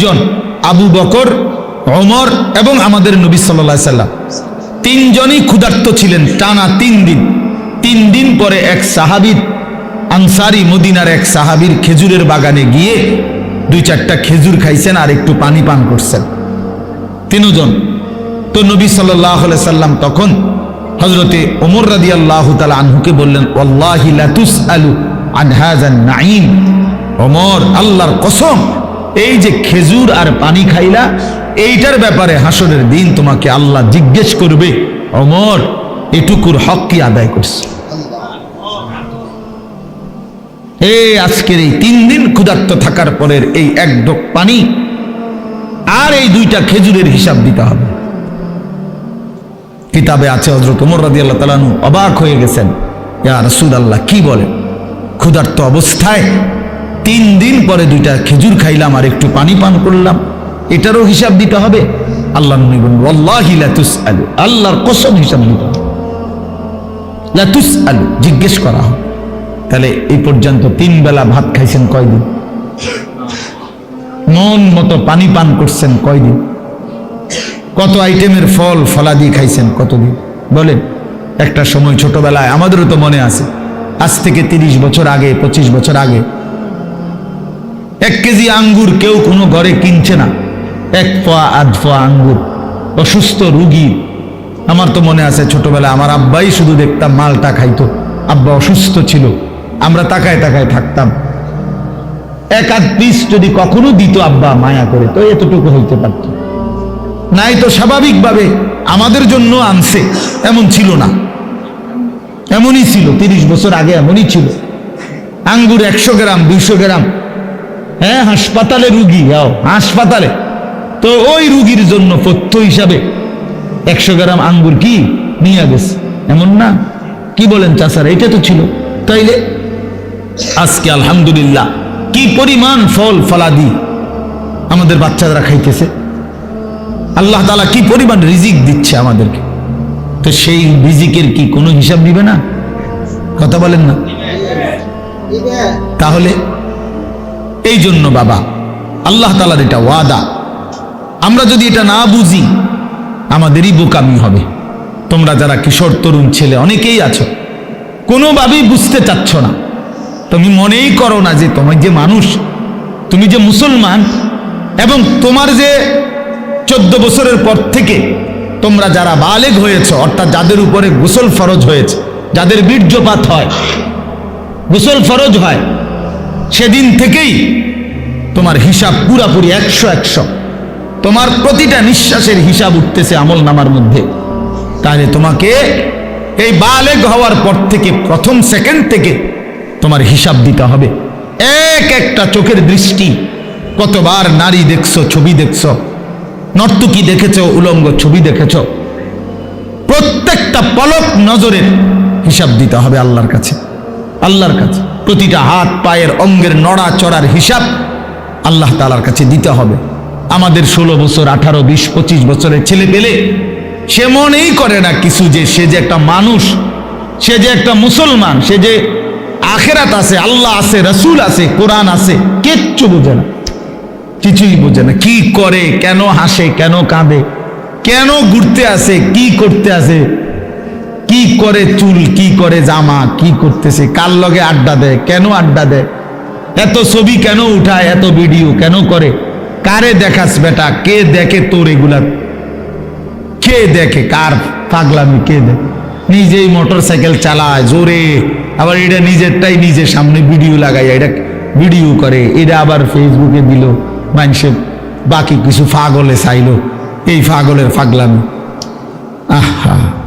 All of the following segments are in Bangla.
তিনজন, আবু বকর অমর এবং আমাদের নবী সাল্লা সাল্লাম। তিনজনই ক্ষুধার্ত ছিলেন টানা তিন দিন। তিন দিন পরে এক সাহাবির, আনসারি মদিনার এক সাহাবির খেজুরের বাগানে গিয়ে দুই চারটা খেজুর খাইছেন আর একটু পানি পান করছেন। তিনজন। তো নবী সাল্লাহ সাল্লাম তখন হজরতে ওমর রাদি আল্লাহ তালা আনহুকে বললেন লাতুস আলু আনহাজান নাইম ওমর, আল্লাহর কসম এই যে খেজুর আর পানি খাইলা, এইটার ব্যাপারে হাসরের দিন তোমাকে আল্লাহ জিজ্ঞেস করবে, অমর, এটুকুর হক কি আদায় করছে এই আজকের এই তিন দিন ক্ষুধার্ত থাকার পরের এই এক ঢোক পানি আর এই দুইটা খেজুরের হিসাব দিতে হবে। কিতাবে আছে হজরত উমর রাজি আল্লাহ তালানু অবাক হয়ে গেছেন। ইয়া রসুল আল্লাহ কি বলে ক্ষুধার্ত অবস্থায় তিন দিন পরে দুইটা খেজুর খাইলাম আর একটু পানি পান করলাম। এটারও হিসাব দিতে হবে। আল্লাহ নবী আলু আল্লাহর কসম হিসাব দিতে আলু জিজ্ঞেস করা হবে। তাহলে এই পর্যন্ত তিন বেলা ভাত খাইছেন কয়দিন? মন মতো পানি পান করছেন কয়দিন? কত আইটেমের ফল, ফলাদি খাইছেন কতদিন? বলেন, একটা সময় ছোটবেলায়, আমাদেরও তো মনে আছে, আজ থেকে তিরিশ বছর আগে, পঁচিশ বছর আগে এক কেজি আঙ্গুর কেউ কোনো ঘরে কিনছে না। এক ফোয়া, আধ ফোয়া আঙ্গুর। অসুস্থ রুগী। আমার তো মনে আছে ছোটবেলায় আমার আব্বাই শুধু দেখতাম মালটা খাইতো। আব্বা অসুস্থ ছিল। আমরা তাকায় তাকায় থাকতাম। এক আধ পিস যদি কখনো দিত আব্বা মায়া করে, তো এতটুকু হইতে পারত। নাই তো স্বাভাবিকভাবে আমাদের জন্য আনছে, এমন ছিল না। এমনই ছিল, তিরিশ বছর আগে এমনই ছিল। আঙ্গুর একশো গ্রাম, দুইশো গ্রাম হ্যাঁ হাসপাতালে রুগী যাও হাসপাতালে। তো ওই রুগীর জন্য পথ্য হিসাবে একশো গ্রাম আঙ্গুর কি নিয়ে গেছে? এমন না? কি বলেন চাষার এটা তো ছিল। তাইলে আজকে আলহামদুলিল্লাহ কি পরিমাণ ফল ফলাদি আমাদের বাচ্চারা খাইতেছে। আল্লাহ তালা কি পরিমাণ রিজিক দিচ্ছে আমাদেরকে। তো সেই রিজিকের কি কোনো হিসাব দিবে না? কথা বলেন না। তাহলে এই জন্য বাবা, আল্লাহ তালার এটা ওয়াদা। আমরা যদি এটা না বুঝি, আমাদেরই বোকামি হবে। তোমরা যারা কিশোর তরুণ ছেলে, অনেকেই আছো, কোনোভাবেই বুঝতে চাচ্ছ না। তুমি মনেই করো না যে তোমার যে মানুষ, তুমি যে মুসলমান, এবং তোমার যে চোদ্দ বছরের পর থেকে তোমরা যারা বালেগ হয়েছ, অর্থাৎ যাদের উপরে গোসল ফরজ হয়েছে, যাদের বীর্যপাত হয়, গোসল ফরজ হয় সেদিন থেকেই তোমার হিসাব পুরাপুরি একশো একশো। তোমার প্রতিটা নিঃশ্বাসের হিসাব উঠতেছে আমল নামার মধ্যে। তাহলে তোমাকে এই বালেগ হওয়ার পর থেকে, প্রথম সেকেন্ড থেকে তোমার হিসাব দিতে হবে। এক একটা চোখের দৃষ্টি, কতবার নারী দেখছ, ছবি দেখছ, নর্তকী দেখেছ, উলঙ্গ ছবি দেখেছ, প্রত্যেকটা পলক নজরের হিসাব দিতে হবে আল্লাহর কাছে আল্লাহর কাছে। প্রতিটা হাত পায়ের অঙ্গের নড়া চড়ার হিসাব আল্লাহ তালার কাছে দিতে হবে। আমাদের ষোলো বছর, আঠারো, বিশ, পঁচিশ বছরের ছেলে পেলে সে মনেই করে না কিছু যে সে যে একটা মানুষ, সে যে একটা মুসলমান, সে যে আখেরাত আছে, আল্লাহ আছে, রসুল আছে, কোরআন আছে, কিচ্ছু বোঝে না। কিছুই বোঝে না, কি করে, কেন হাসে, কেন কাঁদে, কেন ঘুরতে আসে, কি করতে আসে কি করে চুল, কি করে জামা, কি করতেছে, কার লগে আড্ডা দেয়, কেন আড্ডা দেয়? এত ছবি কেন উঠায়, এত ভিডিও কেন করে? কারে দেখাস বেটা? কে দেখে তোর এগুলা? কে দেখে? কার পাগলামি কে দেখে নিজেই মোটর সাইকেল চালায়, জোরে। আবার এটা নিজেরটাই নিজের সামনে ভিডিও লাগাই এটা ভিডিও করে। এটা আবার ফেসবুকে দিল মানুষে বাকি কিছু ফাগলে চাইলো। এই ফাগলের ফাগলামি। আহা।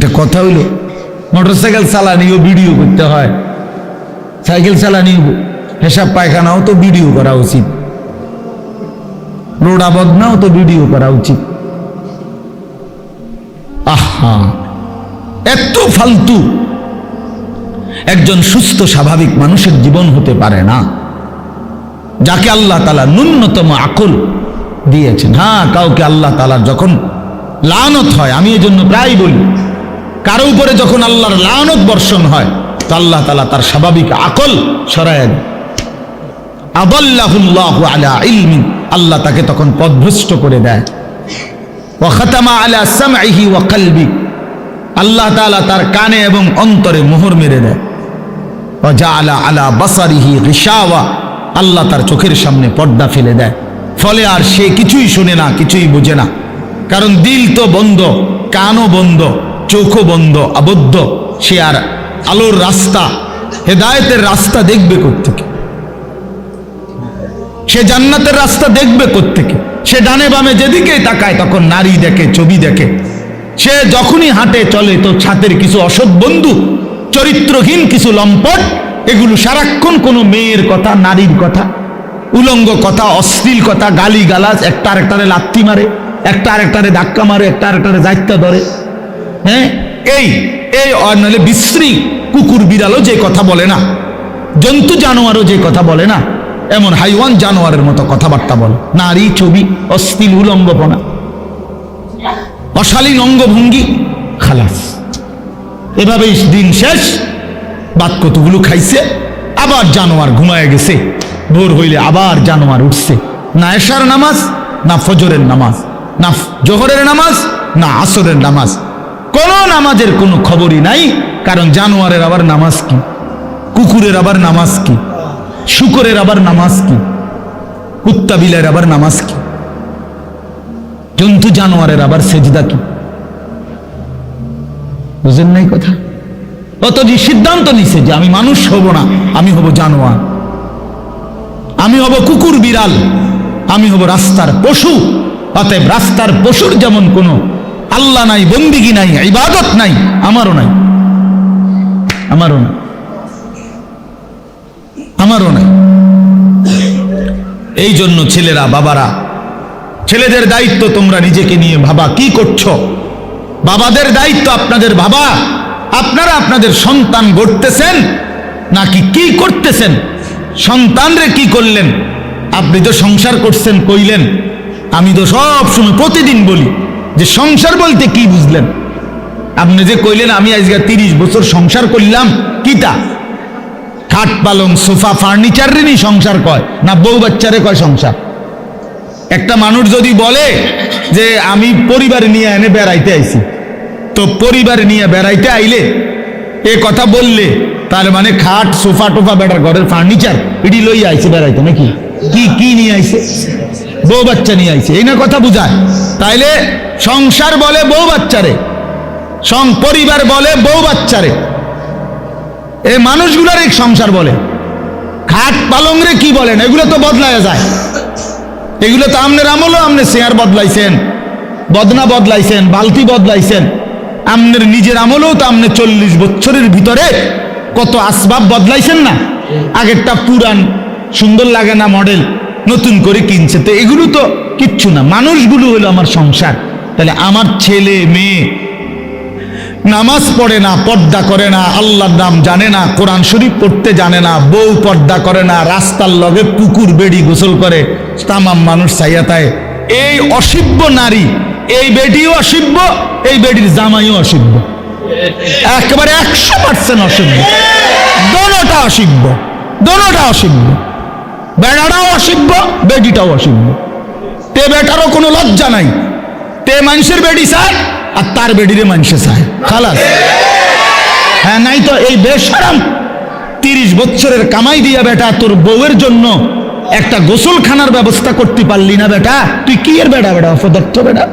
এটা কথা হইল মোটর সাইকেল চালানিও ভিডিও করতে হয়। সাইকেল চালানিও হেসাব পায়খানাও তো ভিডিও করা উচিত। রোড আবদনাও তো ভিডিও করা উচিত। আহা, এত ফালতু। একজন সুস্থ, স্বাভাবিক মানুষের জীবন হতে পারে না। যাকে আল্লাহ তালা ন্যূনতম আকল দিয়েছেন। হ্যাঁ কাউকে আল্লাহ তালার যখন লানত হয়, আমি এই জন্য প্রায় বলি কারও উপরে যখন আল্লাহর লানত বর্ষণ হয়, তো আল্লাহ তালা তার স্বাভাবিক আকল সরায় দেন। আদাল্লাহুল্লাহু আলা ইলমিন আল্লাহ তাকে তখন পদভ্রষ্ট করে দেয়। ওয়াখাতামা আলা ওয়া কলবি, আল্লাহ তাআলা তার কানে এবং অন্তরে মোহর মেরে দেয়। ওয়াজাআলা আলা আলা বাসারিহি গিশাওয়া, আল্লাহ তার চোখের সামনে পর্দা ফেলে দেয়। ফলে আর সে কিছুই শুনে না, কিছুই বোঝে না। কারণ দিল তো বন্ধ, কানও বন্ধ। চোখও বন্ধ, আবদ্ধ, সে আর আলোর রাস্তা, হেদায়েতের রাস্তা দেখবে কোত্থেকে? সে জান্নাতের রাস্তা দেখবে কোত্থেকে? সে ডানে বামে যেদিকেই তাকায়, তখন নারী দেখে, ছবি দেখে। সে যখনই হাঁটে, চলে তো ছাতের কিছু অসৎ বন্ধু, চরিত্রহীন কিছু লম্পট, এগুলো সারাক্ষণ কোনো মেয়ের কথা, নারীর কথা, উলঙ্গ কথা, অশ্লীল কথা গালি গালাজ একটা আরেকটারে লাত্তি মারে একটা আরেকটারে ধাক্কা মারে একটা আরেকটারে দায়িত্ব ধরে। হ্যাঁ? এই এই নাহলে বিশ্রী কুকুর বিড়ালও যে কথা বলে না, জন্তু জানোয়ারও যে কথা বলে না, এমন হাইওয়ান জানোয়ারের মতো কথাবার্তা বলে। নারী ছবি, অশ্লীল উলঙ্গপনা, অশালীন অঙ্গভঙ্গি, খালাস। এভাবেই দিন শেষ, বাদ কতগুলো খাইছে, আবার জানোয়ার ঘুমায় গেছে, ভোর হইলে আবার জানোয়ার উঠছে। না এশার নামাজ, না ফজরের নামাজ, না জোহরের নামাজ, না আসরের নামাজ। কোন নামাজের কোনো খবরই নাই। কারণ জানোয়ারের আবার নামাজ কি? কুকুরের আবার নামাজ কি? শুকরের আবার নামাজ কি? কুত্তা বিলের আবার নামাজ কি? জন্তু জানোয়ারের আবার সেজদা কি? বুঝেন নাই কথা? অত যে সিদ্ধান্ত নিছে যে আমি মানুষ হব না, আমি হব জানোয়ার। আমি হব কুকুর বিড়াল, আমি হব রাস্তার পশু। অতএব রাস্তার পশুর যেমন কোনো আল্লাহ নাই, বন্দিগি নাই, ইবাদত নাই, আমারও নাই। আমারও নাই। আমারও নাই। এই জন্য ছেলেরা, বাবারা, ছেলেদের দায়িত্ব তোমরা নিজেকে নিয়ে ভাবা, কি করছ? বাবাদের দায়িত্ব আপনাদের ভাবা। আপনারা আপনাদের সন্তান গড়তেছেন নাকি কি করতেছেন? সন্তানরে কি করলেন? আপনি তো সংসার করছেন, কইলেন। আমি তো সব সময় প্রতিদিন বলি যে সংসার বলতে কি বুঝলেন? আপনি যে কইলেন, আমি আজকে তিরিশ বছর সংসার করলাম কিটা খাট পালং, সোফা, ফার্নিচার রেনি সংসার কয়? না, বউ বাচ্চারে কয় সংসার? একটা মানুষ যদি বলে যে, আমি পরিবার নিয়ে এনে বেড়াইতে আইছি, তো পরিবার নিয়ে বেড়াইতে আইলে, এ কথা বললে, তার মানে খাট, সোফা, টোফা, বেটার ঘরের ফার্নিচার এটি লই আইছে বেড়াইতে নাকি? কি কি নিয়ে আইছে? বউ বাচ্চা নিয়ে আইছে। এই না কথা বুঝায়। তাইলে সংসার বলে বউ বাচ্চারে সং পরিবার বলে বউ বাচ্চারে। এই মানুষগুলার এক সংসার বলে। খাট পালং রে কি বলেন? এগুলো তো বদলায় যায়। এগুলো তো আমনের আমলও আমনে শেয়ার বদলাইছেন। বদনা বদলাইছেন, বালতি বদলাইছেন। আমনের নিজের আমলেও তো আমনে চল্লিশ বছরের ভিতরে কত আসবাব বদলাইছেন না? আগেরটা পুরান, সুন্দর লাগে না মডেল নতুন করে কিনছে। তো এগুলো তো কিচ্ছু না। মানুষগুলো হলো আমার সংসার। তাহলে আমার ছেলে, মেয়ে নামাজ পড়ে না, পর্দা করে না, আল্লাহর নাম জানে না, কোরআন শরীফ পড়তে জানে না, বউ পর্দা করে না, রাস্তার লগে পুকুর বেড়ি গোসল করে, তামাম মানুষ চাইয়াতায় এই অসিব্য নারী, এই বেটিও অসিব্য, এই বেটির জামাইও অসিব্য। একেবারে একশো পার্সেন্ট অসিব্য। দোনোটা অসিব্য। দোনোটা অসিব্য। বেড়াটাও অসিব্য বেডিটাও অসিব্য তে বেটারও কোনো লজ্জা নাই। তে মানুষের বেডি চায় আর তার বেডিরে মানুষে চায় খালাস। হ্যাঁ নাই তো এই বেশারাম তিরিশ বছরের কামাই দিয়া বেটা, তোর বউয়ের জন্য একটা গোসলখানার ব্যবস্থা করতে পারলি না বেটা। তুই কি এর বেটা বেটা অপদার্থ বেটা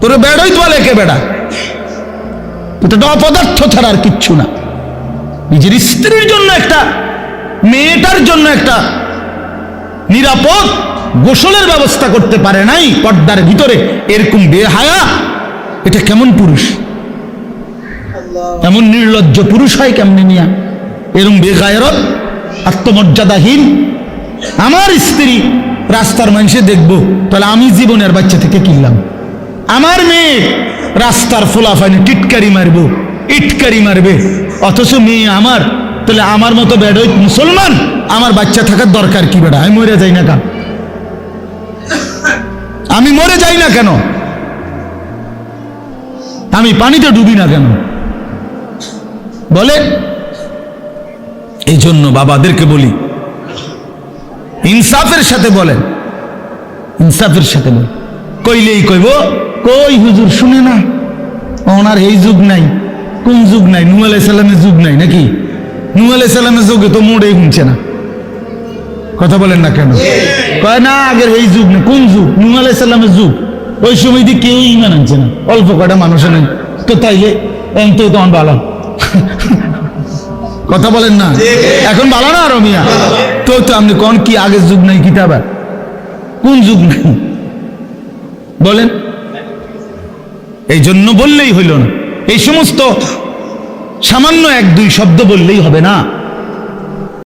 তোর বেড়ই তো লেখে বেটা এটা অপদার্থ ছাড়া আর কিচ্ছু না। নিজের স্ত্রীর জন্য একটা মেয়েটার জন্য একটা নিরাপদ গোসলের ব্যবস্থা করতে পারে নাই পর্দার ভিতরে। এরকম বেহায়া, এটা কেমন পুরুষ? এমন নির্লজ্জ পুরুষ হয় কেমনে নিয়া এরকম বেগায়রত আত্মমর্যাদাহীন আমার স্ত্রী রাস্তার মানুষে দেখব, তাহলে আমি জীবনের বাচ্চা থেকে কিনলাম। আমার মেয়ে রাস্তার ফোলাফাইনে টিটকারি মারবো, ইটকারি মারবে, অথচ মেয়ে আমার তাহলে আমার মতো বেড়ই মুসলমান? আমার বাচ্চা থাকার দরকার কি বেড়া আমি মরে যাই না কেন? আমি মরে যাই না কেন? আমি পানিতে ডুবি না কেন? বলে এই জন্য বাবাদেরকে বলি, ইনসাফের সাথে বলেন। ইনসাফের সাথে বলেন। কইলেই কইব, কই হুজুর, শুনে না। ওনার এই যুগ নাই, কোন যুগ নাই? নু আলাইসাল্লামের যুগ নাই নাকি? নু আলাইসাল্লামের যুগে তো মোড়েই গুনছে না। কথা বলেন না কেন? কয় না, আগের এই যুগ নেই কোন যুগ? নু আলাইসাল্লামের যুগ। ওই সময় দিয়ে কেউ ইমান আনছে না। অল্প কটা মানুষ নেই তো তাইলে তো তখন ভালো কথা বলেন না? এখন ভালো না আরও মিয়া? তো তো আপনি কোন কি আগের যুগ নাই কিতাবা? কোন যুগ নাই? বলেন। এই জন্য বললেই হইল না। এই সমস্ত সামান্য এক দুই শব্দ বললেই হবে না।